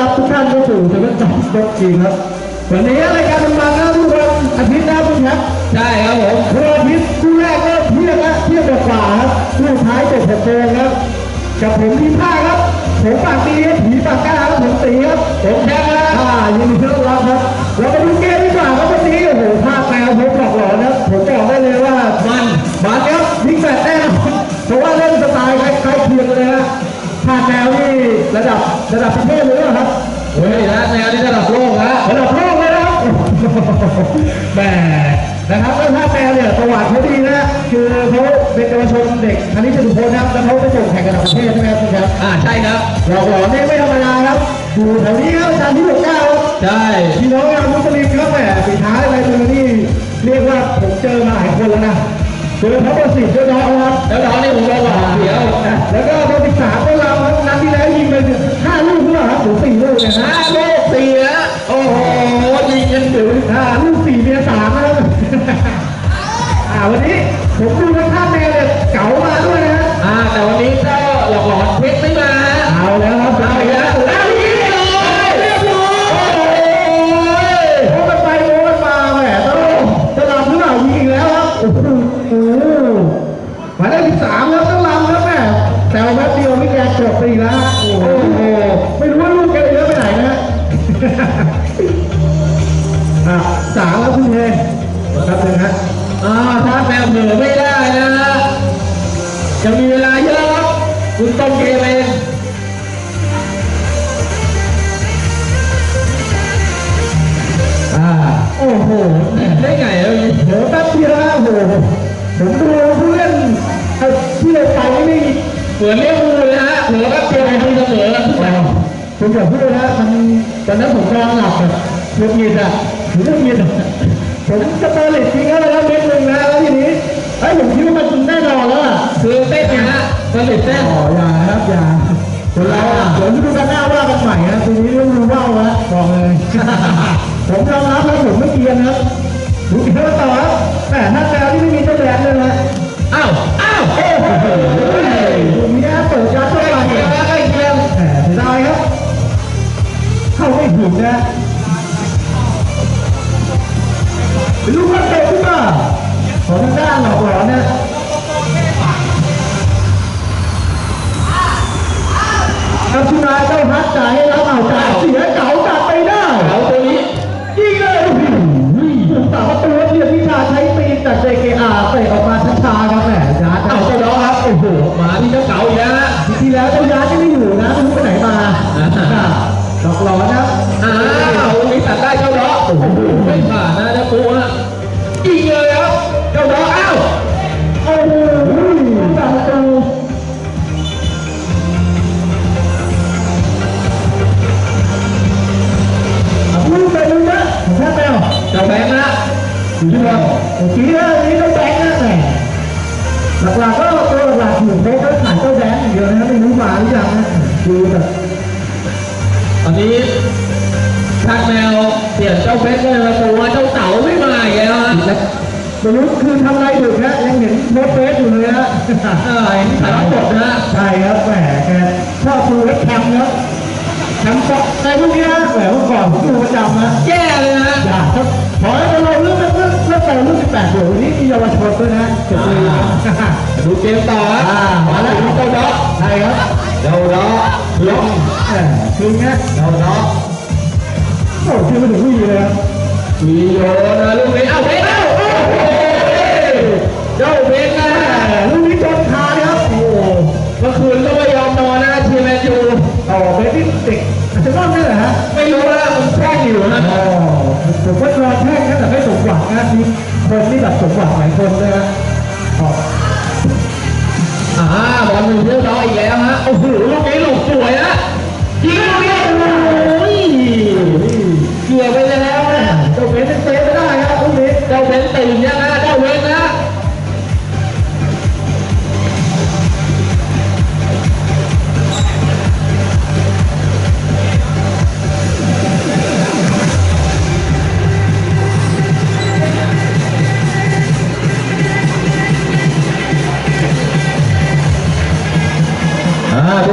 รับทุกท่านเข้าสู่เซเว่นจัมป์บ็อกซิ่งครับวันนี้รายการมันมาครับทุกวันอาทิตย์หน้าคุณครับใช่ครับผมวันอาทิตย์คู่แรกก็เที่ยงละเที่ยงกว่าๆครับคู่ท้ายเจ็ดหกโมงครับกับผมทีมผ้าครับผมปากดีครับผีปากกล้าครับผมตีครับผมแชมป์ครับอ่ายินดีต้อนรับครับเราไปดูเกมดีกว่าครับวันนี้โอ้โหภาคแมวผมบอกหล่อนะผมบอกได้เลยว่ามันมาครับยิงแฟดแน่นอนเพราะว่าเล่นสไตล์คล้ายๆเคียงเลยฮะ ภาคแมวนี่ระดับระดับประเทศเลยนะครับเฮ้ยนะแนวนี้ระดับโลกฮะระดับโลกเลยนะครับแหมนะครับแล้วท่าแมวเนี่ยประวัติเขาดีนะคือเขาเป็นเยาวชนเด็กคณิตสุพลนะครับแล้วเขาไปส่งแข่งกันต่างประเทศใช่ไหมครับคุณครับอ่าใช่ครับหลอกหลอนเนี่ยไม่ธรรมดาครับอยู่แถวนี้ครับอาจารย์ที่หกเก้าครับใช่พี่น้องชาวมุสลิมครับแหมปีท้ายอะไรตัวนี้เรียกว่าผมเจอมาหลายคนแล้วนะ เจอพระประสิทธิ์เจอน้องครับแล้วน้องนี่ผมโดนหลอกเดียวแล้วก็พอศึกษาพวกเราครับนัดที่แล้วยิงไปห้าลูกหรือเปล่าครับหรือสี่ลูกเนี่ยห้านะโลกสี่แล้วโอ้โหยิงกันถึงอ่าลูกสี่เมียสามนะครับอ่าวันนี้ผมดูทางท่าแมวเนี่ยเก๋ามาด้วยนะฮะอ่าแต่วันนี้เจ้าหลอกหลอนเพชรไม่มาฮะเอาแล้วครับเอาอีกแล้ว โอ้โหโอ้โหหมายเลขสิบสามครับต้องลำครับแม่แต่ว่าแป๊บเดียวนี่แกจบไปอีกแล้วฮะโอ้โหไม่รู้ว่าลูกแกเยอะไปไหนนะฮะอะสามแล้วคุณเทนครับหนึ่งฮะอ่าถ้าแมวเหนือไม่ได้นะยังมีเวลาเยอะครับคุณต้นเกมเอง โอ้โห ได้ไงแล้วนี่เดี๋ยวแป๊บเดียวนะโอ้โหผมดูผู้เล่นเอ่อที่เราไปนี่ไม่เหมือนเรียกมูเลยฮะเหนือแป๊บเดียวมีเสมอแล้วทุกอย่างผมอยากพูดนะมันตอนนั้นผมนอนหลับแบบเงียบเงียบอะหรือเงียบอะผมสเตอร์ลิตทิ้งเข้าไปแล้วเม็ดหนึ่งนะแล้วทีนี้ไอ้ยผมคิดว่ามันแน่นอนแล้วอะคือเต้นนะฮะมันติดเต้นอ๋ออย่านะครับอย่าคนเราอะเดี๋ยวฤดูกาลหน้าว่ากันใหม่นะทีนี้เรื่องรู้ว่าแล้วบอกเลย ผมยอมรับแล้วผมไม่เกรียนนะครับดูเยอะต่อครับแหมหน้าแมวที่ไม่มีเจ้าแดนเลยนะอ้าวอ้าวโอ้โหตรงนี้เปิดการเข้าใกล้ไปเคียงแล้วใกล้เคียงแหมเสียดายครับ เข้าไม่ถึงนะเป็นลูกพัดเตะขึ้นมาของทางด้านหลอกหลอนนะอัชุนายเจ้าฮัทจ่ายให้รับเอาจ่ายเสียเก๋ ตอนนี้ทางแมวเปลี่ยนเจ้าเฟสเลยมาปูว่าเจ้าเต๋าไม่มาอีกแล้วฮะไม่รู้คือทำอะไรอยู่นะยังเห็นโพสต์เฟซอยู่เลยนะเออเห็นถ่ายทอดสดนะฮะใช่ครับแหมแกชอบดูเว็บแคมครับแคมป์ฟ็อกในพวกนี้นะแหมเมื่อก่อนผมดูประจำนะแย่เลยนะอย่าครับขอให้เราเรื่องเรื่องเรื่องเรื่องแต่รุ่น18เดี๋ยวนี้มีเยาวชนด้วยนะเจ็ดปีดูเกมต่อครับอ่ามามาแล้แล้ววเจ้าน้องใช่ครับเจ้าน้อง ลงแหมคือเงี้ยเจ้าน้องโอ้ชื่อมันถึงวิ่งเลยครับมีโยนะลูกนี้เอ้าเบนเอ้าโอ้โหเจ้าเบนนะลูกนี้ชนคาครับโอ้เมื่อคืนก็ไม่ยอมนอนนะเชียร์แมนยูต่อไปที่เด็กอาจจะต้องนี่แหละฮะไม่รู้นะมันแช่งอยู่นะอ๋อผมว่ารอแท่งนะแต่ไม่สมหวังนะมีคนที่แบบสมหวังหลายคนเลยนะอ๋อ อ่าบอลมือเรื่องน้อยอีกแล้วฮะโอ้โหลูกนี้หลบสวยนะยิงลูกนี้โอ้ยเกือบไปแล้วนะเจ้าเบนเซฟไม่ได้ครับลูกนี้เจ้าเบนตื่นยังนะ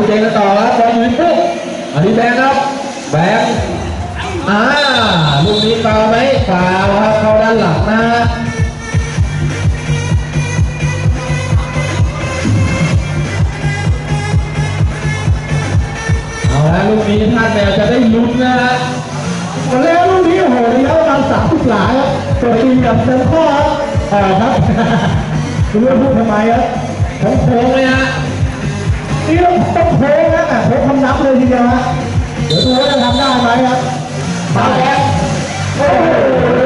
เจอกันต่อแล้วบอลอยู่ที่ปุ๊บอันนี้แบงครับ แบงอ่าลูกนี้ฟาวไหมฟาวครับเข้าด้านหลังนะเอาละลูกนี้ท่านแมวจะได้ลุ้นนะฮะแล้วลูกนี้โหระยะเวลาสามสุบหลาครับเกิดตีกับเซนข้อครับอ่ครับคุณเลือกพูดทำไมครับของโค้งเลยฮะ นี่ต้องต้องโค้งนะอะโค้งคำนับเลยทีเดียวฮะเดี๋ยวดูว่าจะทำได้ไหมครับมาแล้วโอ้โห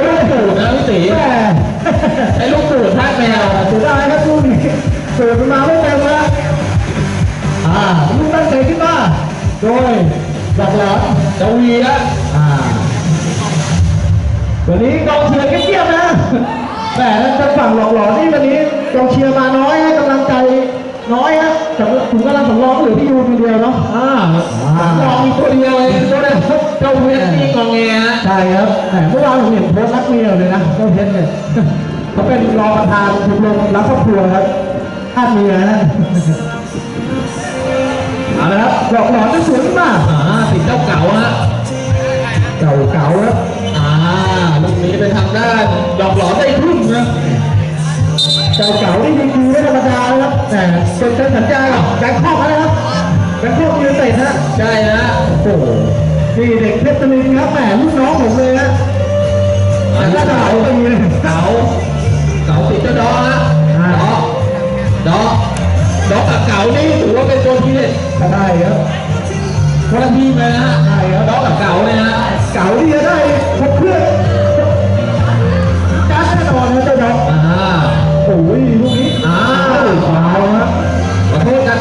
ลูกปูดนะพี่ตีแม่ไอ้ลูกปูดท่านแมวเสียดายครับลูกนี้เกิดมาไม่เต็มแล้วอ่าลูกตั้งใจขึ้นมาโดยหลักหลานจะวีแล้วอ่าวันนี้กองเชียร์เงียบๆนะแต่ทางฝั่งหลอกหลอนนี่วันนี้กองเชียร์มาน้อยฮะกำลังใจ น้อยฮะแต่ถึงกำลังสำรองเหลือที่ยูคนเดียวเนาะอ่าลองมีตัวเดียวเลยตัวเดียวเจ้าเวียนนี่งองแงฮะใช่ครับแต่เมื่อวานผมเห็นโพสต์รักเมียเลยนะเจ้าเพชรเนี่ยเขาเป็นรองประธานชมรมรักครอบครัวครับท่านเมียนะเอาละครับหลอกหลอนจะสวยขึ้นมาอ่าติดเจ้าเก่าฮะเก่าเก่าๆครับอ่าลูกนี้เป็นทางด้านดอกหลอได้ครึ่งนะเก่าเก่าๆนี่ดีๆไม่ธรรมดานะครับ แต่เป็นเซ็นสัญญากับแบงคอกนะครับแบงคอกยูไนเต็ดนะใช่นะโอ้โหนี่เด็กเพชรตลินครับแหมลูกน้องผมเลยนะแต่ก็จะเอาไปเลยเก่าเก่าติดเจ้าดอฮะดอดอดอกับเก่านี่ถือว่าเป็นตัวที่เด็ดก็ได้ครับคนละทีมเลยนะฮะดอกับเก่าเนี่ยนะเก่าที่จะได้ครบเครื่องการแน่นอนนะเจ้าดอกอ่าโอ้ยลูกนี้ อ้าว ฟาวครับ ขอโทษกัน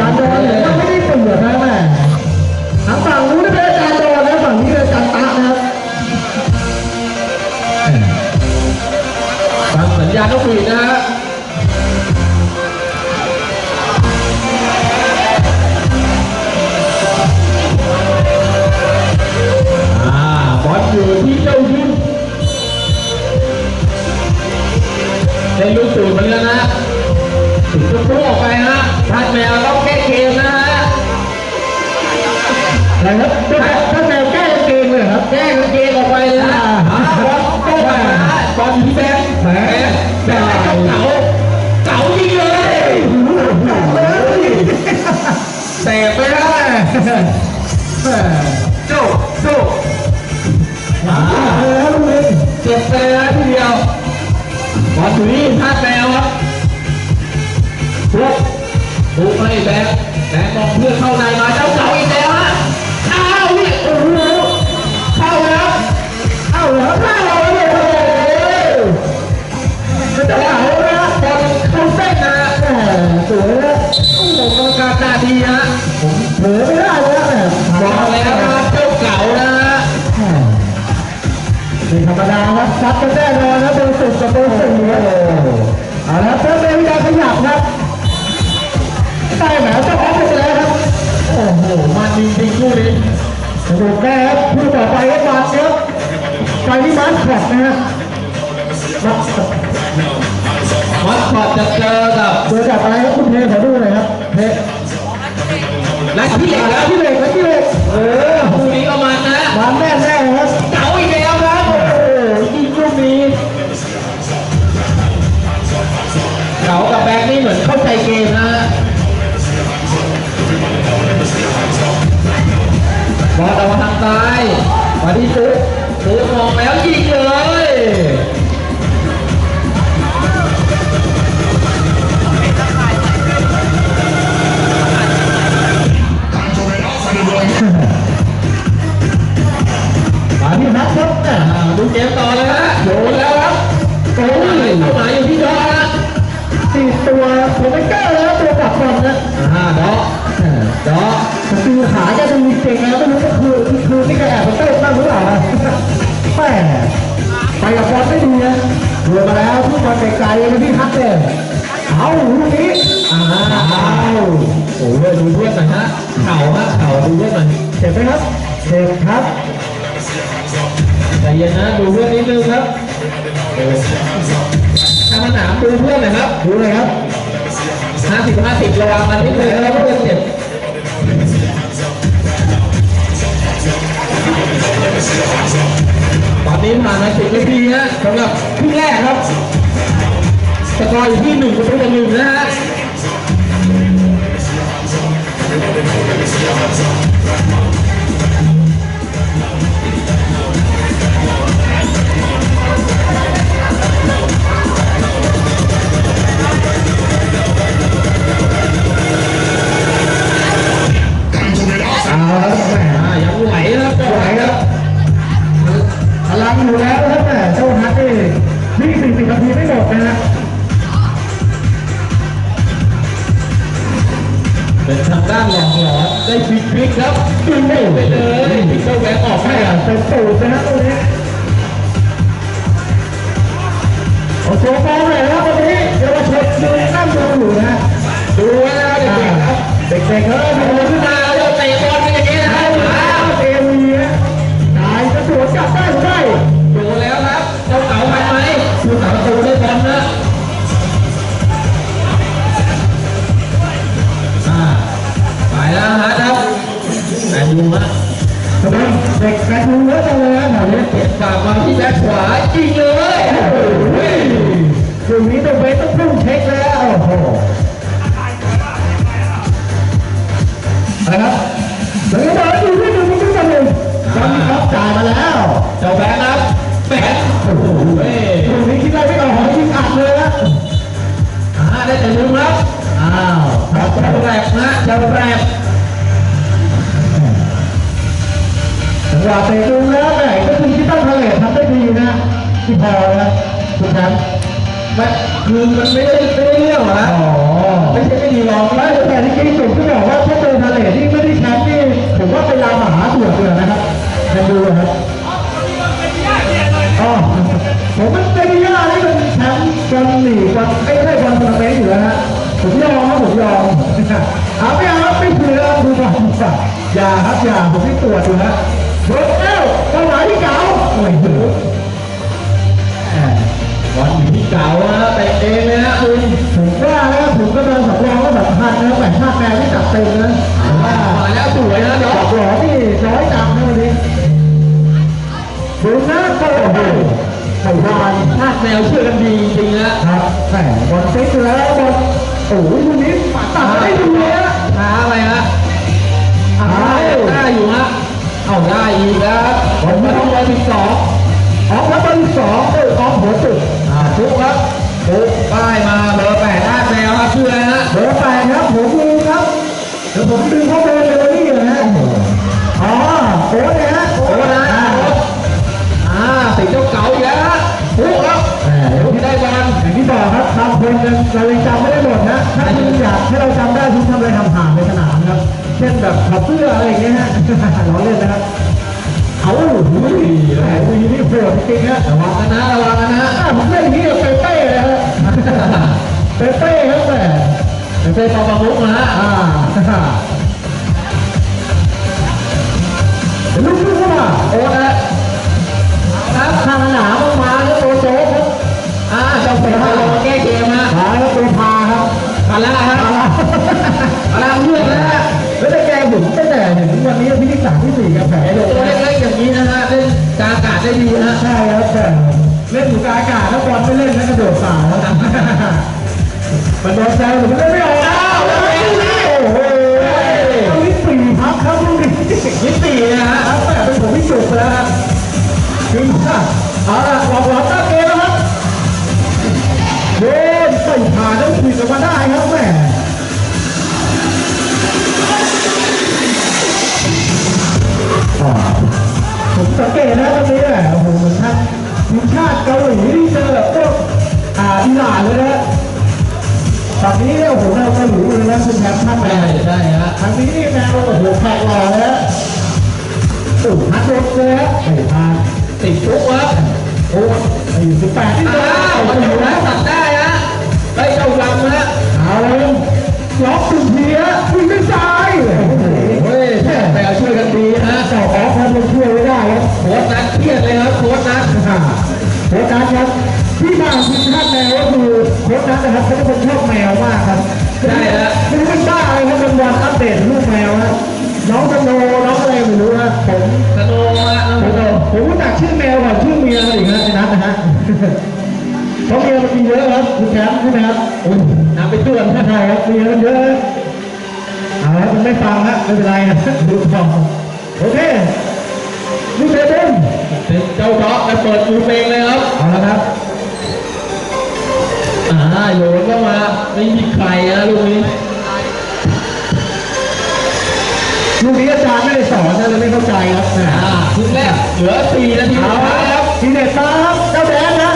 ครับการดนเนี่ยก็ไม่ได้เปรียบนะแม่ทางฝั่งนู้นเป็นอาจารย์ดอนนะฝั่งนี้เป็นอาจารตะนะครับฟังสัญญาณนกหวีดนะฮะได้ลูกสูตรมือนกันนะถึงจะพุ่งออกไปฮะ ท่านแมวต้องแก้เกมนะฮะอะไรครับท่านแมวแก้เกมเลยครับแก้เกมออกไปเลยนะอ่าบก็ไปฮะบอนที่แบงแบงค์แบงค์เก่าเก่าเก่ายิงเลยแตกไปแล้ว จริงๆคู่นี้สรุปแน่ครับคู่ต่อไปก็มันครับไปที่มาร์คคอตนะฮะมาร์คคอตมัสคอตจะเจอกับเจอกับอะไรครับคุณเพขอดูหน่อยครับเพนักที่เหล็กแล้วที่เหล็กที่เหล็กเออคู่นี้ก็มันนะมันแน่แน่ๆครับ ซ้ายมาที่ซื้อซื้อมองแล้วยิงเลย ลูกนี้อ้าวโอ้โหดูเพื่อนหน่อยฮะเข่าฮะเข่าดูเพื่อนหน่อยเจ็บไหมครับเจ็บครับใจเย็นนะดูเพื่อนนิดนึงครับทางสนามดูเพื่อนหน่อยครับดูเลยครับห้าสิบห้าสิบระวังมันนิดนึงนะครับเพื่อนเจ็บตอนนี้ผ่านมาสิบนาทีฮะสำหรับครึ่งแรกครับ สกอร์อยู่ที่หนึ่งประตูต่อหนึ่งนะฮะพลังอยู่แล้วครับแหมเจ้าฮัทนี่วิ่สี่สิบนาทีไม่หมดนะฮะ เป็นทางด้านหลอกหลอนได้ฟรีคลิกครับดึงไม่ไปเลยพิกเซลแบงออกแม่ให้เป็นตูดนะฮะตัวนี้โอ้โหฟองเลยครับวันนี้เยาวชนดูนั่งดูอยู่นะดูไว้นะเด็กๆครับเด็กๆเขาดูดูขึ้ขึ้นนมามาแล้วเตะ แมนะทำไมเด็กแกระทูเยอะจังเลยนะแถวนี้เก็บฝากมาที่แบ็คขวายิงเลยตรงนี้ต้องไปต้องพุ่งเช็คแล้วโอ้โหอะครับหลังจากนั้นอยู่ที่หนึ่งที่ต่อหนึ่งตอนนี้ครับจ่ายมาแล้วเจ้าแบงค์ครับแบงค์โอ้โหตรงนี้คิดได้ไม่ออกให้ยิงอัดเลยนะอ่าได้แต่ลืมครับอ้าวครับเจ้าแรกนะเจ้าแรกจั งหวะเตะดูแล้วแหมก็คือที่ตั้งทะเลทำได้ดีนะที่พอนะทุกครั้งมันคือมันไม่ได้ไม่ได้เรื่องหรออ๋อไม่ใช่ไม่ดีลองไม่แต่ที่จริงผมก็บอกว่าถ้าเจอทะเลที่ไม่ได้แชมป์นี่ผมว่าเป็นลามหาสวนเลยนะครับแคนดู ออกแล้วบอลสองเออออกหัวจุดอ่าทุกครับทุกป้ายมาเบอร์แปดภาคแนวครับชื่ออะไรฮะเบอร์แปดครับผมดูครับเดี๋ยวผมดึงข้อมูลเลยนี่นะฮะอ๋อโค้ดนะฮะโอ้นะอ่าติดเจ้าเก่าอีกแล้วฮะทุกครับแหมทุกที่ได้บอลอย่างที่บอกครับบางคนเรายังจำไม่ได้หมดนะถ้าคุณอยากให้เราจำได้คุณทำอะไรทำผ่านในสนามครับเช่นแบบขับเสื้ออะไรอย่างเงี้ยฮะล้อเล่นนะครับเอ้โหแหมวีนี่โหดจริงฮะระวังนะระวังนะผมเล่นอย่างนี้กับเป๊ะเลยฮะเปเป้ครับแหมเป๊ะปอปามุกนะฮะ ไม่เล่นแล้วกระโดดสาแล้วมันโดนใจผมเล่นไม่ออกอ้าวแล้วโอ้โหนี่สี่พักครับลูกนี้ยี่สี่นะฮะครับแต่เป็นผมที่จุดไปแล้วครับคือเอาล่ะหลอกหลอนตั้งเกมนะครับเดินใส่ผ่านแล้วขีดออกมาได้ครับ ชมป์ท่านแมใช่นใช่ฮะทางนี้นี่แมวโอ้โหแขกหล่อเลยนะโอ้โหฮัทโดนเลยฮะไอ้พานติดทุกครับโอ้ไอ้สิบแปดที่โดนอ้าวเอามาไปออยู่ยู่แล้แล้ววตัดได้ฮะได้เจ้าลำนะฮะเอาเลยล็อกถึงทีฮะวิ่งด้วยซ้ายโอ้โหเฮ้ยแต่ช่วยกันดีฮะเจ้าออฟครับมันช่วยไม่ได้ครับโค้ชนัดเครียดเลยครับโค้ชนัดโค้ชนัทครับที่มาของทีมชาติแมวก็คือโค้ชนัทนะครับเขาเป็นคนชอบแมวมากครับ ใช่ฮะไม่รู้เป็นบ้าอะไรครับเป็นวันอัปเดตรูปแมวนะน้องสโนว์น้องอะไรไม่รู้ฮะผมสโนว์ฮะผมผมรู้จักชื่อแมวก่อนชื่อเมียเขาอีกฮะไอ้นัทนะฮะเพราะเมียมันมีเยอะครับคุณแชมป์ใช่ไหมครับโอ้ยน้ำไปต้วนใช่ครับเมียมันเยอะเอาละมันไม่ฟังฮะไม่เป็นไรนะดูฟังโอเคนี่เทเบิลเป็นเจ้าด็อกไปเปิดมือเพลงเลยครับเอาละครับ อ่าโยนเข้ามาไม่มีใครนะลูกนี้ลูกนี้อาจารย์ไม่ได้สอนนะเลยไม่เข้าใจครับแหมอ่าทุกแรกเหลือสี่นาทีเอาสุดละท้ายคครัรับบทีเด็ดตาครับเจ้าแดนนะ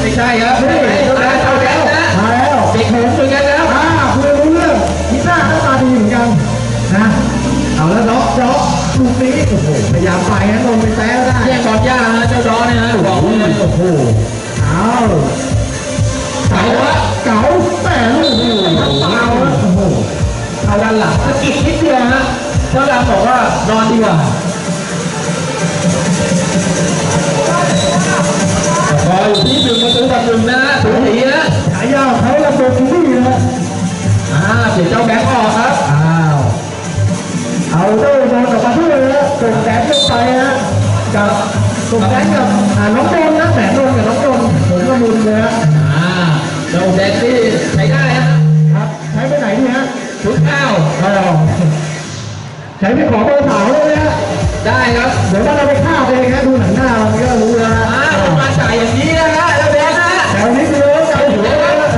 ไม่ใช่ครับไม่ใช่เจ้าแดนเจ้าแดนนะมาแล้วเด็กหนุ่มเหมือนกันนะครับอ่าคุยรู้เรื่องพิซซ่าหน้าตาดีเหมือนกันนะเอาแล้วล็อกล็อกลูกนี้โอ้โหพยายามไปนะลงไปแต้ได้แย่งบอลยากนะเจ้าด็อกเนี่ยนะบอกเลยโอ้โห บอกว่านอนดีกว่าพออยู่ที่หนึ่งประตูต่อหนึ่งนะฮะสูสีนะฉายาของเขาระเบิดทีนี่นะอ่าเดี๋ยวเจ้า ใช้ไปขอเบอร์สาวเลยนะได้ครับเดี๋ยวว่าเราไปฆ่าเองนะดูหนังหน้ามันก็รู้แล้วอ่านะมันมาจ่ายอย่างนี้นะฮะเจ้าแบงค์นะแถวนี้คือเจ้าหัวนะ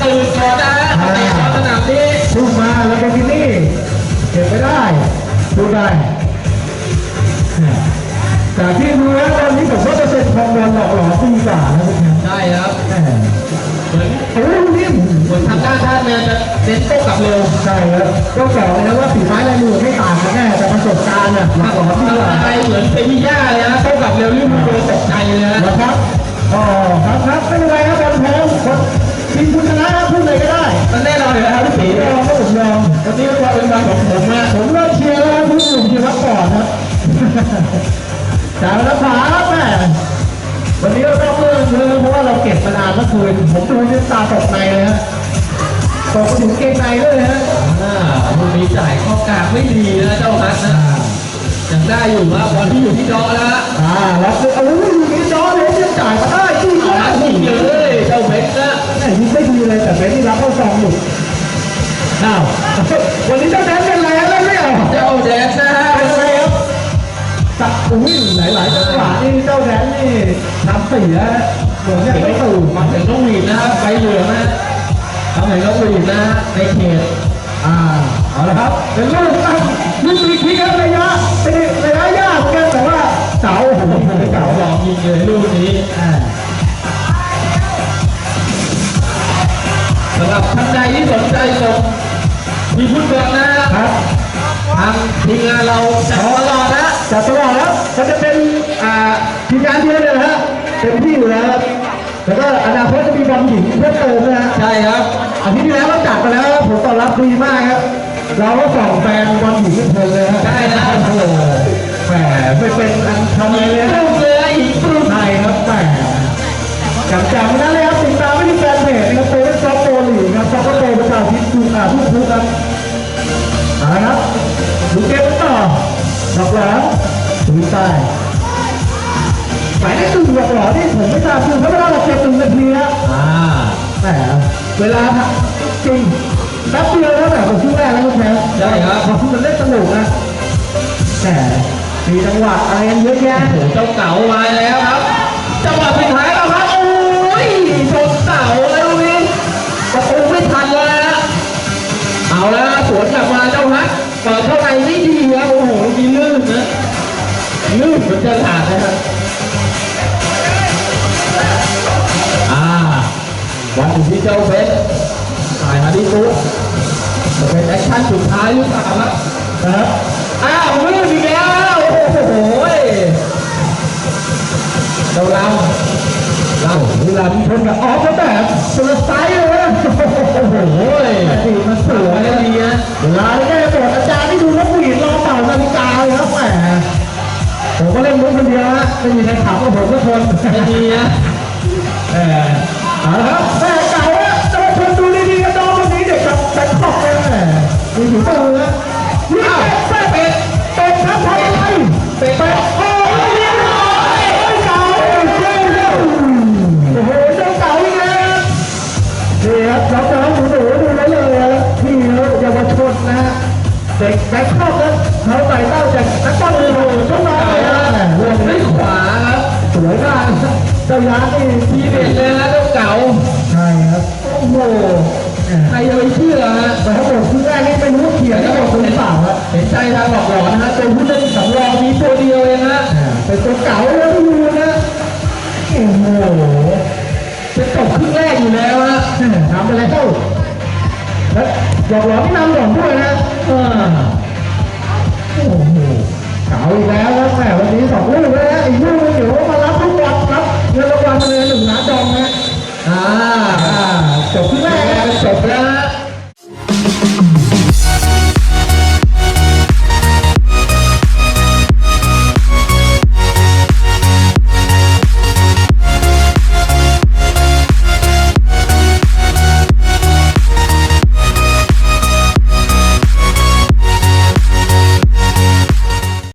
ตื่นก่อนนะฮะเตะบอลสนามนี้พูดมาแล้วก็ที่นี่เก็บไม่ได้ดูได้แต่ที่ดูแล้วตอนนี้ผมว่าเปอร์เซ็นต์ของบอลหลอกหลอนดีกว่านะพวกนี้ได้ครับ เหมือนทางด้านท่าแมนจะเน้นโต้กลับเร็วใช่ครับก็บอกเลยนะว่าฝีไม้ลายมือไม่ต่างกันแน่แต่ประสบการณ์น่ะหลอกหลอนดีกว่าอะไรเหมือนเป็นพี่ย่าเลยนะโต้กลับเร็วรีบมาโดนตกใจเลยนะนะครับอ๋อครับครับไม่เป็นไรครับบอลแพ้คนทีมคุณชนะครับพูดเลยก็ได้มันแน่นอนอยู่แล้วพี่ผตีมยอมครับผมยอมวันนี้ก็เป็นวันของผมนะผมเริ่มเชียร์แล้วครับคุณหนุ่มเชียร์รับก่อนครับจ่ายรักษาครับแม่ วันนี้เราต้องเรื่องเลยเพราะว่าเราเก็บมานานเมื่อคืนผมดูน้ำตาตกในเลยฮะตกไปถึงเกงในด้วยฮะอ่ามันมีจ่ายข้อกลางไม่ดีนะเจ้าฮัทนะยังได้อยู่นะบอลที่อยู่ที่ดอนะฮะอ่าแล้วคือเอาลูกนี้จอเลยจะจ่ายมาได้ที่เอาละยิงเลยเจ้าเบคนะแม่ยิงไม่ดีเลยแต่เป็นที่รับเข้าซองอยู่อ้าววันนี้เจ้าแดน ทำเสียเหมือนเนี่ยไม่ตื่นมาถึงต้องหวีดนะฮะไฟเหลืองนะทำไหนต้องหวีดนะในเขตอ่าเอาละครับเป็นลูกตั้งลูกมีคิกครับระยะเป็นระยะยากกันแต่ว่าเสาโอ้โหเก่าเสาลองยิงเลยลูกนี้อ่าสำหรับท่านใดที่สนใจส่งมีฟุตบอลนะครับทางทีมงานเราจะตลอดนะจัดตลอดแล้วจะเป็นทีมงานเดียวเลยนะฮะ เต็มที่อยู่แล้วครับแล้วก็อนาคตจะมีบอลหญิงเพิ่มเติมนะฮะใช่ครับอาทิตย์ที่แล้วเราจัดไปแล้วครับผมตอบรับดีมากครับ เราก็ส่องแฟนบอลหญิงทุกคนเลยครับใช่นะโอ้โหแหมไม่เป็นอันทำอะไรเลยนะลูกเรืออีกปลุกใช่ครับแหมจำจำนั้นเลยครับติดตามไม่ที่แฟนเพจนะครับโปรเป็นซอฟโปรลีกครับซอฟโปรประชาธิปทุกอ่าทุกทุกครับเอาละครับดูเกมกันต่อดอกหลานถึงใต้ หมายเลขหนึ่งดอกหลานที่ผมไม่ทราบคือเขาไม่ได้เราเก็บหนึ่งนาทีครับอ่าแหมเวลาจริงแป๊บเดียวแล้วแต่ผมชื่อแรกแล้วก็แพ้ใช่ครับพอคุณมันเล่นสนุกนะแหมมีจังหวะอะไรกันเยอะแยะโอ้โหเจ้าเก๋ามาแล้วครับ จังหวะสุดท้ายแล้วครับ โอ้ยชนเต่า ถ่ายมาที่ตุ๊กจะเป็นแอคชั่นสุดท้ายหรือเปล่าครับนะครับอ้าวมืดอีกแล้ว โอ้โหเราลำเราเวลามีคนแบบออกมาแบบสุดไซส์เลยนะโอ้โหโอ้ยแต่สีมันสสววยยนะดีนะเวลาที่แกตรวจอาจารย์ที่ดูนกหวีดรอเป่านาฬิกาเลยครับแหมผมก็เล่นมุกคนเดียวฮะไม่มีใครขับกับผมทุกคนไม่ดีนะเออเอาละครับ แม่เก่า ชัทางหลอกหลอนนะฮะตัวผู้เล่นสำรองมีตัวเดียวเองฮะเป็นตัวเก่าแล้วที่ดูนะโอ้โหจะตกครึ่งแรกอยู่แล้วฮะทำไปแล้วแล้วหลอกหลอนไม่นำหลอนด้วยนะโอ้โหเก่าอีกแล้ว